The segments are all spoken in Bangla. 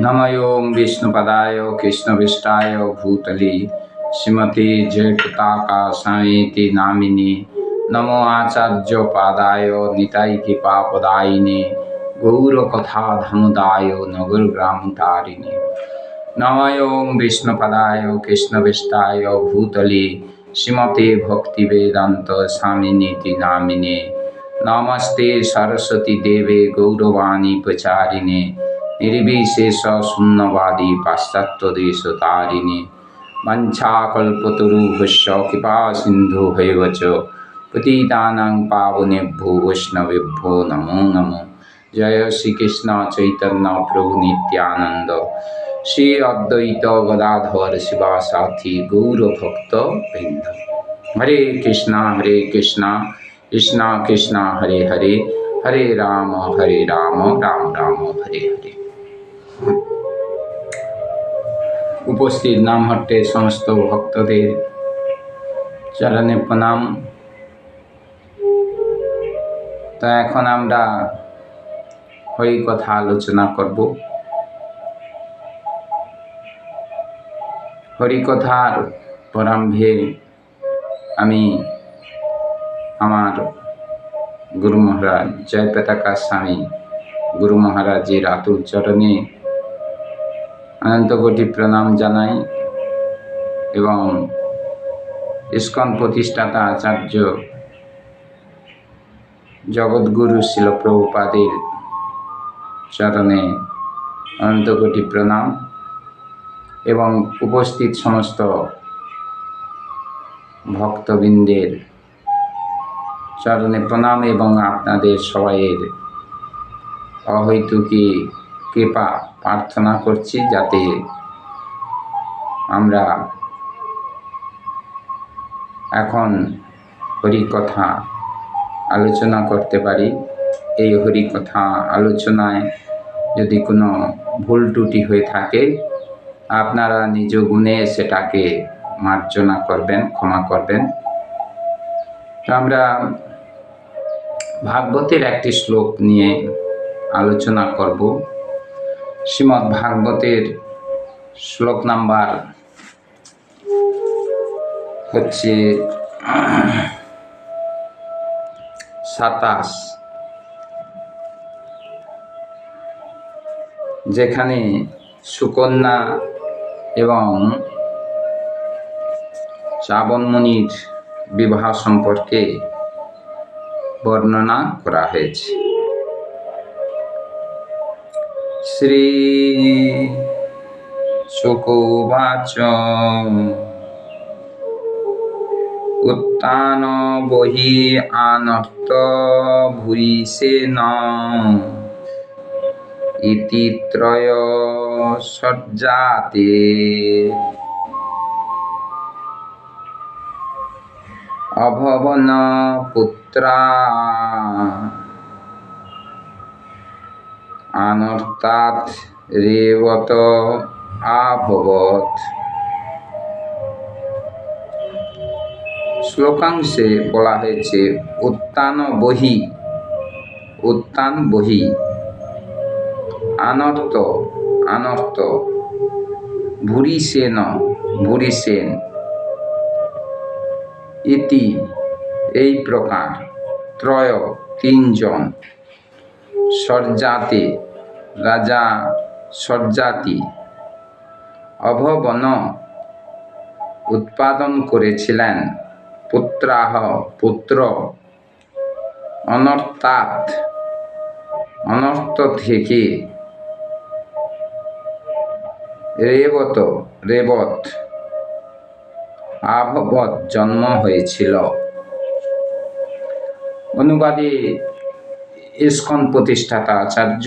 नमयों विष्णुपदाय, कृष्णविष्टाय भूतले, श्रीमती जयपताकाशायति नामिने, नमो आचार्यपादाय, निताय कृपापदायिने गौरकथाधमुदाय नगरग्रामतारिणे नमयों विष्णुपदाय, कृष्णविष्टाय भूतले, श्रीमते भक्तिवेदान्त स्वामिनीति नामिने, नमस्ते सरस्वती देवे, गौरवाणी प्रचारिणे নির্বিশেষ শূন্যবাদী পাশ্চাত্য দেশ তারিণী মঞ্চাকল্পতরুভস্য কৃপা সিন্ধু হৈবচ প্রতিদানাং পাবনেভ্যো বৈষ্ণবেভ্যো নমো নমো। জয় শ্রীকৃষ্ণ চৈতন্য প্রভু নিত্যানন্দ। শ্রী অদ্বৈত গদাধর শিবা সাথী গৌরভক্ত বৃন্দ। হরে কৃষ্ণ হরে কৃষ্ণ কৃষ্ণ কৃষ্ণ, হরে হরে। হরে রাম হরে রাম রাম রাম, হরে হরে। উপস্থিত নামহট্টের সমস্ত ভক্তদের চরণে প্রণাম। তা এখন আমরা হরি কথা আলোচনা করব। হরিকথার প্রারম্ভে আমি আমার গুরু মহারাজ জয় পতাকা স্বামী গুরু মহারাজের আতুল চরণে অনন্ত কোটি প্রণাম জানাই এবং ইস্কন প্রতিষ্ঠাতা আচার্য জগৎগুরু শিল প্রভুপাদের চরণে অনন্ত কোটি প্রণাম এবং উপস্থিত সমস্ত ভক্তবৃন্দের চরণে প্রণাম এবং আপনাদের সবাইয়ের অহৈতুকী কৃপা প্রার্থনা করছি যাতে আমরা এখন হরিকথা আলোচনা করতে পারি। এই হরিকথা আলোচনায় যদি কোনো ভুল ত্রুটি হয়ে থাকে, আপনারা নিজ গুণে সেটাকে মার্জনা করবেন, ক্ষমা করবেন। তো আমরা ভাগবতের একটি শ্লোক নিয়ে আলোচনা করব। শ্রীমদ্ ভাগবতের শ্লোক নাম্বার হচ্ছে সাতাশ। যেখানে সুকন্যা এবং শ্রাবণমণির বিবাহ সম্পর্কে বর্ণনা করা হয়েছে। শ্রী শুকোবাচ উত্তান বহি আনর্ত ভূরিসেন ইতি ত্রয় সজ্জাতে। অভবন পুত্রা। আনর্তাৎ রেবত আভবত। শ্লোকাংশে বলা হয়েছে, উত্তান বহি উত্তান বহি, আনর্ত আনর্ত ভুরি সেন ভুরি সেন ইতি, এই প্রকার, ত্রয়, তিনজন সর্জাতে রাজা সর্জাতি অভবন উৎপাদন করেছিলেন পুত্রাহ পুত্র অনর্তাৎ অনর্থ থেকে রেবত রেবত আভবত জন্ম হয়েছিল। অনুবাদে ইস্কন প্রতিষ্ঠাতা আচার্য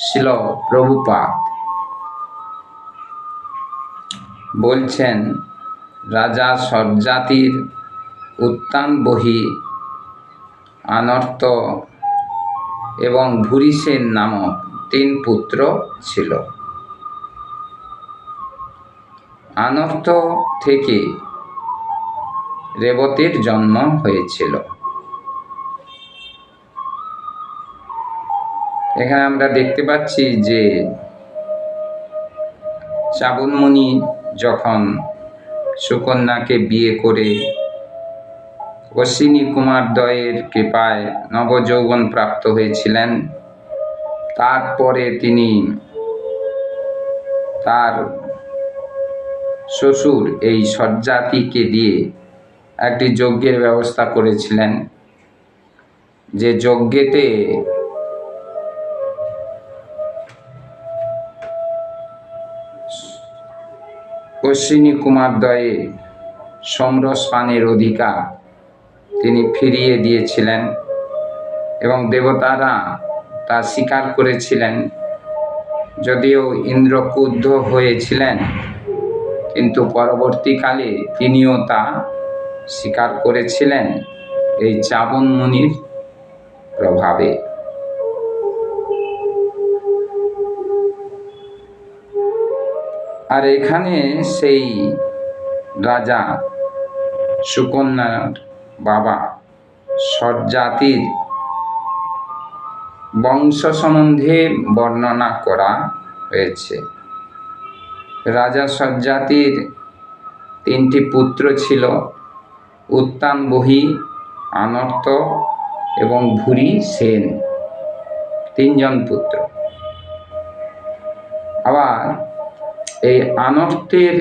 শিল, প্রভুপাদ। বলছেন, রাজা সজ্জাতির উত্তান বহি আনর্ত এবং ভুরিসেন নামক তিন পুত্র ছিল। আনর্ত থেকে রেবতীর জন্ম হয়েছিল। এখানে আমরা দেখতে পাচ্ছি যে চাবনমণি যখন সুকন্যাকে বিয়ে করে অশ্বিনী কুমার কৃপায় নবযৌবন প্রাপ্ত হয়েছিলেন, তারপরে তিনি তার শ্বশুর এই সজ্জাতিকে দিয়ে একটি যজ্ঞের ব্যবস্থা করেছিলেন। যে যজ্ঞেতে অশ্বিনী কুমার দয়ে সমরস পানের অধিকার তিনি ফিরিয়ে দিয়েছিলেন এবং দেবতারা তা স্বীকার করেছিলেন। যদিও ইন্দ্র ক্রুদ্ধ হয়েছিলেন, কিন্তু পরবর্তীকালে তিনিও তা স্বীকার করেছিলেন এই চাবন মুনির প্রভাবে। আর এখানে সেই রাজা সুকন্যার বাবা সজ্জাতির বংশ সম্বন্ধে বর্ণনা করা হয়েছে। রাজা সজ্জাতির তিনটি পুত্র ছিল, উত্তান বহি, আনর্ত এবং ভুরি সেন, তিনজন পুত্র। আবার এই আনর্তের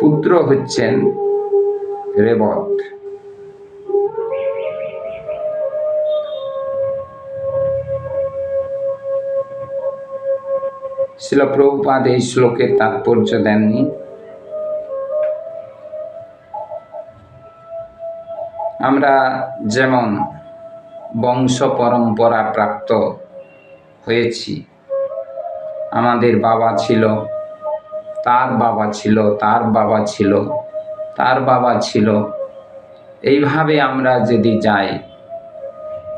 পুত্র হচ্ছেন রেবত। শিল প্রভুপাদ এই শ্লোকের তাৎপর্য দেননি। আমরা যেমন বংশ পরম্পরা প্রাপ্ত হয়েছি আমাদের বাবা ছিল, তার বাবা ছিল, তার বাবা ছিল, তার বাবা ছিল। এইভাবে আমরা যদি যাই,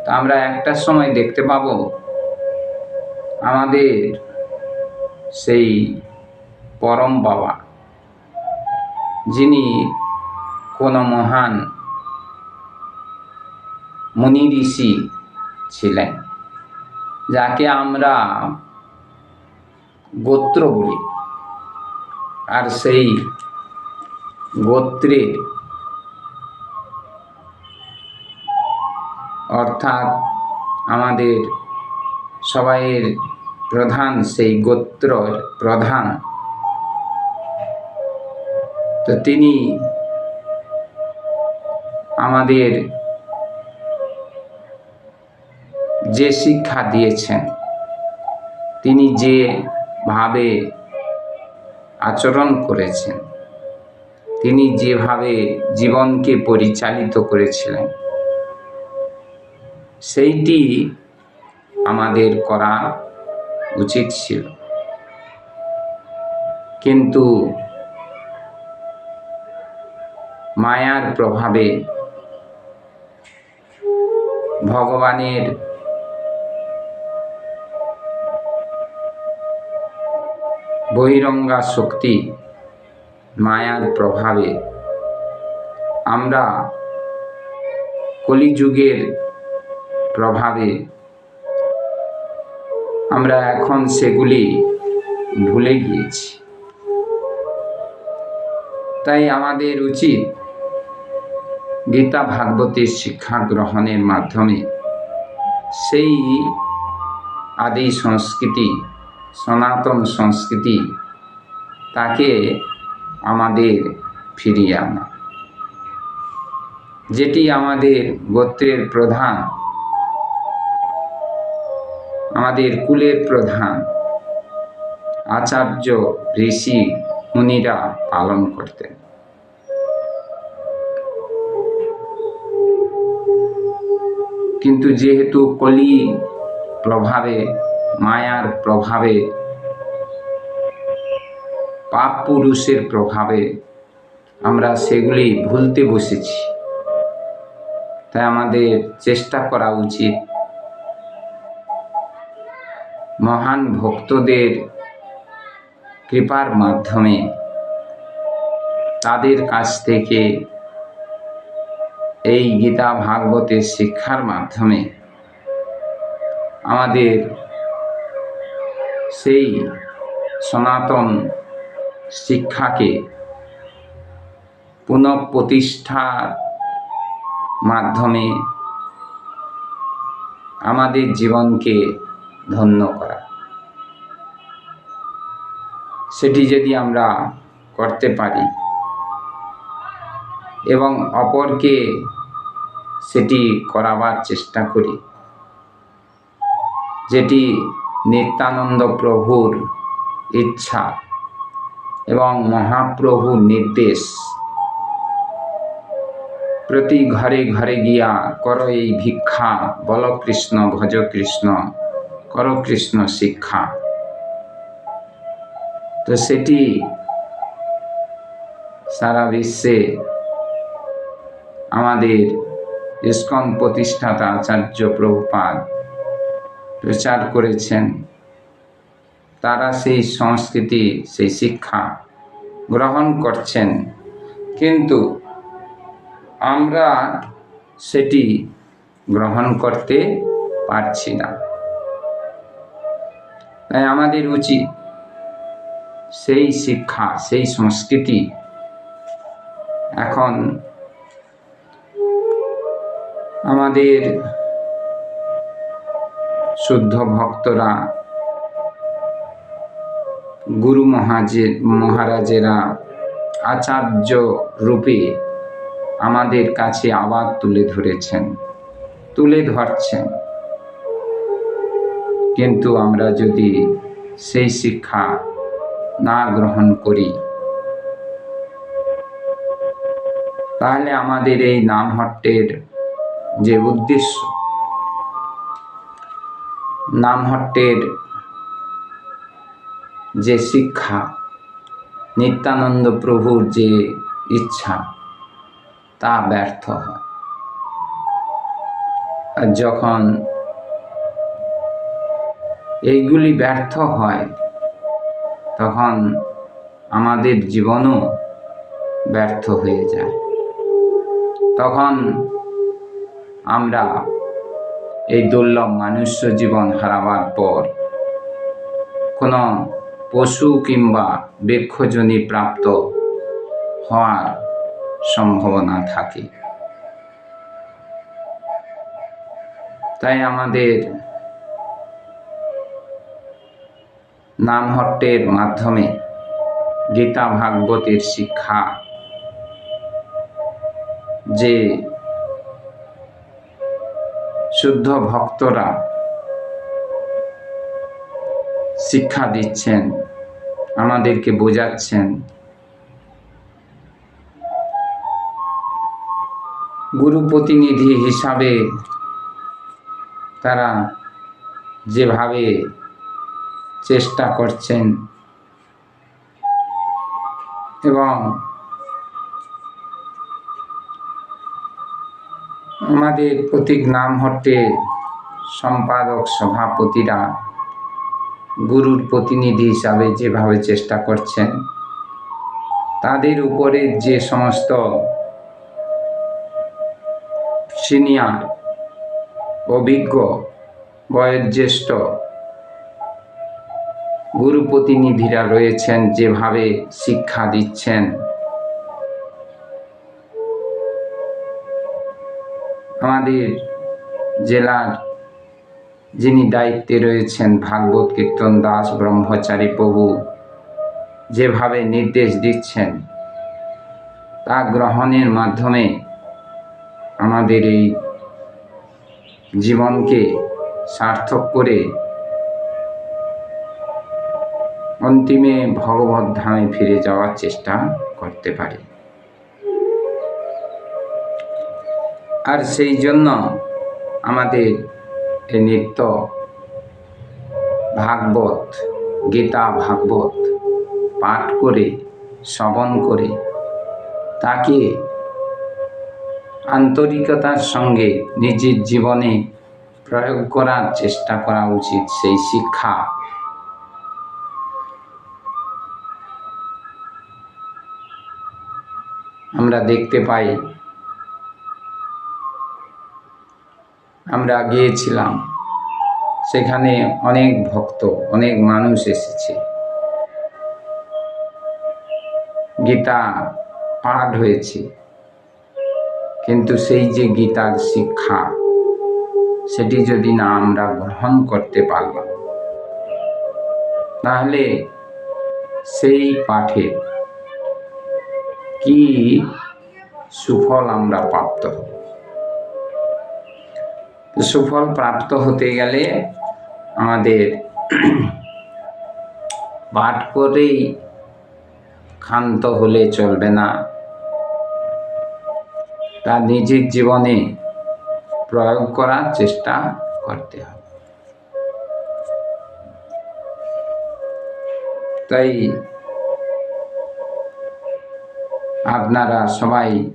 তা আমরা একটা সময় দেখতে পাবো, আমাদের সেই পরম বাবা, যিনি কোনো মহান মুনি ঋষি ছিলেন, যাকে আমরা গোত্র বলি আর সেই গোত্রের অর্থাৎ আমাদের সবাইয়ের প্রধান সেই গোত্র প্রধান। তো তিনি আমাদের যে শিক্ষা দিয়েছেন, তিনি যে ভাবে আচরণ করেছেন। তিনি যেভাবে জীবনকে পরিচালিত করেছিলেন, সেইটি আমাদের করা উচিত ছিল। কিন্তু মায়ার প্রভাবে ভগবানের বহিরঙ্গা শক্তি মায়ার প্রভাবে আমরা কলিযুগের প্রভাবে আমরা এখন সেগুলি ভুলে গিয়েছি। তাই আমাদের উচিত গীতা ভাগবতের শিক্ষা গ্রহণের মাধ্যমে সেই আদি সংস্কৃতি সনাতন সংস্কৃতি, তাকে আমাদের ফিরিয়ে আনা। যেটি আমাদের গোত্রের প্রধান, আমাদের কুলের প্রধান, আচার্য ঋষি মুনিরা পালন করতেন। কিন্তু যেহেতু কলি প্রভাবে মায়ার প্রভাবে পাপ পুরুষের প্রভাবে আমরা সেগুলি ভুলতে বসেছি। তাই আমাদের চেষ্টা করা উচিত মহান ভক্তদের কৃপার মাধ্যমে তাদের কাছ থেকে এই গীতা ভাগবতের শিক্ষার মাধ্যমে আমাদের সেই সনাতন শিক্ষাকে পুনঃপ্রতিষ্ঠার মাধ্যমে আমাদের জীবনকে ধন্য করা। সেটি যদি আমরা করতে পারি এবং অপরকে সেটি করাবার চেষ্টা করি, যেটি নিত্যানন্দ প্রভুর ইচ্ছা এবং মহাপ্রভুর নির্দেশ। প্রতি ঘরে ঘরে গিয়া কর এই ভিক্ষা, বল কৃষ্ণ, ভজ কৃষ্ণ, কর কৃষ্ণ শিক্ষা। তো সেটি সারা বিশ্বে আমাদের ইস্কন প্রতিষ্ঠাতা আচার্য প্রভুপাদ প্রচার করেছেন। তারা সেই সংস্কৃতি, সেই শিক্ষা গ্রহণ করছেন। কিন্তু আমরা সেটি গ্রহণ করতে পারছি না। তাই আমাদের উচিত সেই শিক্ষা, সেই সংস্কৃতি এখন আমাদের শুদ্ধ ভক্তরা, গুরু মহাজে, মহারাজেরা, আচার্য রূপে আমাদের কাছে আবার তুলে ধরেছেন, তুলে ধরছেন। কিন্তু আমরা যদি সেই শিক্ষা না গ্রহণ করি, তাহলে আমাদের এই নামহট্টের যে উদ্দেশ্য নামহট্টের যে শিক্ষা, নিত্যানন্দ প্রভুর যে ইচ্ছা, তা ব্যর্থ হয়। আর যখন এইগুলি ব্যর্থ হয়, তখন আমাদের জীবনও ব্যর্থ হয়ে যায়। তখন আমরা এই দুর্লভ মানুষ্য জীবন হারাবার পর কোনো পশু কিংবা বৃক্ষজনী প্রাপ্ত হওয়ার সম্ভাবনা থাকে। তাই আমাদের নামহট্টের মাধ্যমে গীতা ভাগবতের শিক্ষা যে শুদ্ধ ভক্তরা শিক্ষা দিচ্ছেন আমাদেরকে বোঝাচ্ছেন। গুরু প্রতিনিধি হিসাবে তারা যেভাবে চেষ্টা করছেন এবং আমাদের প্রতীক নাম হটে সম্পাদক সভাপতিরা। গুরুর প্রতিনিধি হিসাবে যেভাবে চেষ্টা করছেন, তাদের উপরে যে সমস্ত সিনিয়র, অভিজ্ঞ, বয়োজ্যেষ্ঠ গুরু প্রতিনিধিরা রয়েছেন, যেভাবে শিক্ষা দিচ্ছেন আমাদের জেলার যিনি দায়িত্বে রয়েছেন ভাগবত কীর্তন দাস, ব্রহ্মচারী প্রভু, যেভাবে নির্দেশ দিচ্ছেন, তা গ্রহণের মাধ্যমে আমাদের এই জীবনকে সার্থক করে অন্তিমে ভগবত ধামে ফিরে যাওয়ার চেষ্টা করতে পারি। আর সেই জন্য আমাদের এই নৃত্য ভাগবত, গীতা ভাগবত পাঠ করে, শ্রবণ করে, তাকে আন্তরিকতার সঙ্গে নিজের জীবনে প্রয়োগ করার চেষ্টা করা উচিত সেই শিক্ষা। আমরা দেখতে পাই আমরা গিয়েছিলাম। সেখানে অনেক ভক্ত, অনেক মানুষ এসেছে। গীতা পাঠ হয়েছে। কিন্তু সেই যে গীতার শিক্ষা, সেটি যদি না আমরা গ্রহণ করতে পারলাম, তাহলে সেই পাঠে কি সুফল আমরা প্রাপ্ত হব? সুফল প্রাপ্ত হতে গেলে আমাদের পাঠ করেই ক্ষান্ত হলে চলবে না। তা নিজের জীবনে প্রয়োগ করার চেষ্টা করতে হবে। তাই আপনারা সবাই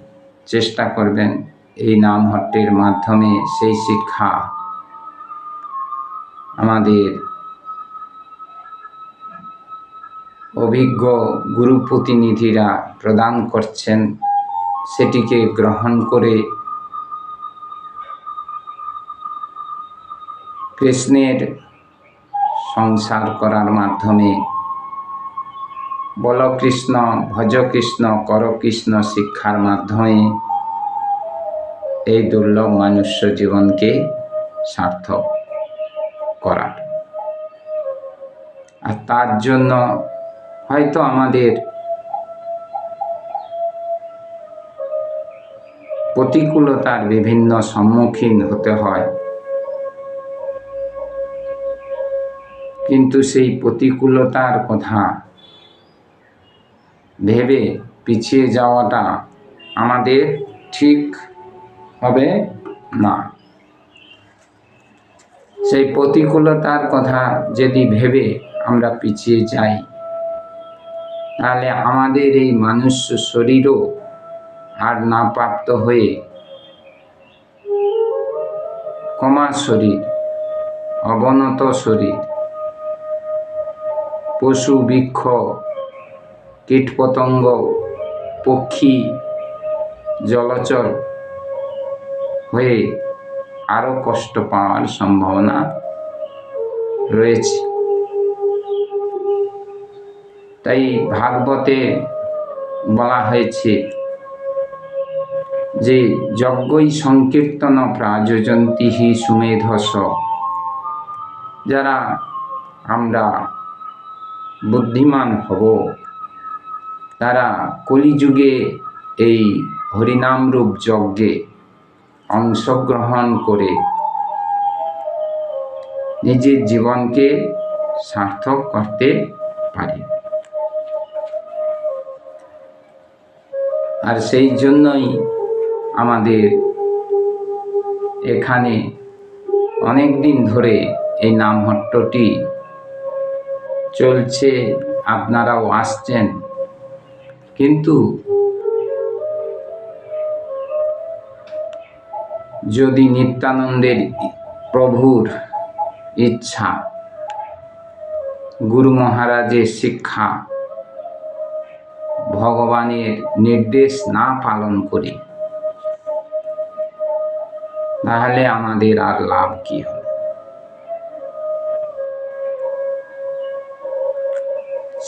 চেষ্টা করবেন এই নামহট্টের মাধ্যমে সেই শিক্ষা আমাদের অভিজ্ঞ গুরু প্রতিনিধিরা প্রদান করছেন, সেটিকে গ্রহণ করে কৃষ্ণের সংসার করার মাধ্যমে বল কৃষ্ণ ভজ কৃষ্ণ কর কৃষ্ণ শিক্ষার মাধ্যমে এই দুর্লভ মনুষ্য জীবনকে সার্থক করার। আর তার জন্য হয়তো আমাদের প্রতিকূলতার বিভিন্ন সম্মুখীন হতে হয়। কিন্তু সেই প্রতিকূলতার কথা ভেবে পিছিয়ে যাওয়াটা আমাদের ঠিক হবে না। সেই প্রতিকূলতার কথা যদি ভেবে আমরা পিছিয়ে যাই, তাহলে আমাদের এই মানুষ শরীরও আর না প্রাপ্ত হয়ে কমা শরীর, অবনত শরীর, পশু, বৃক্ষ, কীটপতঙ্গ, পক্ষী, জলচর হয়ে আরও কষ্ট পাওয়ার সম্ভাবনা রয়েছে। তাই ভাগবতে বলা হয়েছে যে, যজ্ঞই সংকীর্তন প্রাযোজন্তি হি সুমেধস। যারা আমরা বুদ্ধিমান হব, তারা কলিযুগে এই হরিনামরূপ যজ্ঞে অংশগ্রহণ করে নিজের জীবনকে সার্থক করতে পারে। আর সেই জন্যই আমাদের এখানে অনেক দিন ধরে এই নামহট্টটি চলছে। আপনারাও আসছেন। কিন্তু যদি নিত্যানন্দের প্রভুর ইচ্ছা, গুরু মহারাজের শিক্ষা, ভগবানের নির্দেশ না পালন করি, তাহলে আমাদের আর লাভ কি হবে?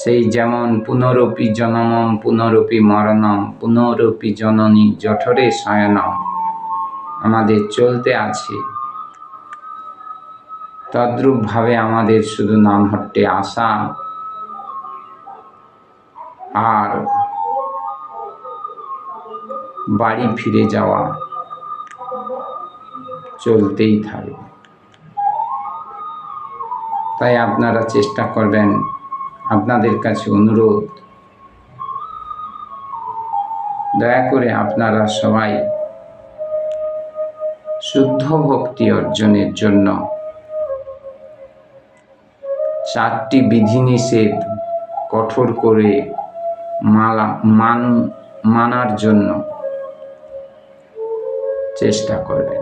সেই যেমন পুনরপি জনমম পুনরপি মরণম, পুনরপি জননী জঠরে শয়নম আমাদের চলতে আছে। তদ্রূপভাবে আমাদের শুধু নামহট্টে আসা আর বাড়ি ফিরে যাওয়া চলতেই থাকবে। তাই আপনারা চেষ্টা করবেন আপনাদের কাছে অনুরোধ, দয়া করে আপনারা সবাই শুদ্ধ ভক্তি অর্জনের জন্য। চারটি বিধিনিষেধ কঠোর করে মালা মান মানার জন্য চেষ্টা করবেন।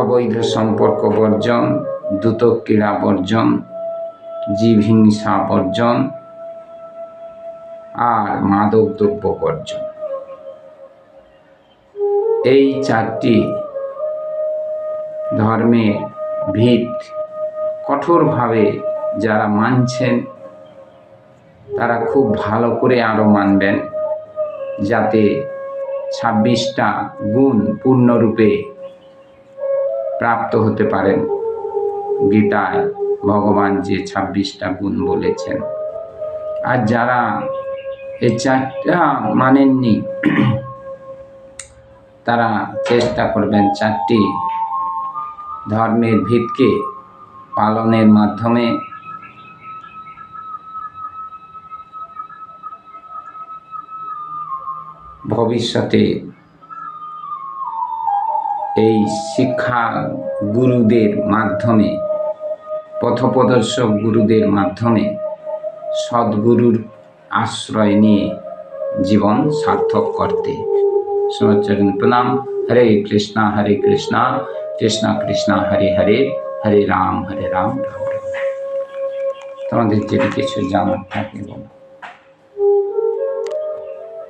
অবৈধ সম্পর্ক বর্জন, দ্রুত ক্রীড়া বর্জন জীব হিংসা বর্জন আর মাদক দ্রব্য বর্জন। এই চারটি ধর্মের ভিত কঠোরভাবে যারা মানছেন, তারা খুব ভালো করে আরও মানবেন, যাতে ছাব্বিশটা গুণ পূর্ণরূপে প্রাপ্ত হতে পারেন। গীতায় ভগবান যে ছাব্বিশটা গুণ বলেছেন। আর যারা এই চারটা মানেননি তারা চেষ্টা করবেন চারটি ধর্মের ভিতকে পালনের মাধ্যমে ভবিষ্যতে এই শিক্ষা গুরুদের মাধ্যমে, পথপ্রদর্শক গুরুদের মাধ্যমে, সদ্গুরুর আশ্রয় নিয়ে জীবন সার্থক করতে। সমাচরণ প্রণাম। হরে কৃষ্ণ হরে কৃষ্ণ। কৃষ্ণ কৃষ্ণ, হরে হরে। হরে রাম হরে রাম রাম রাম। তোমাদের যদি কিছু জানার থাকে বলো।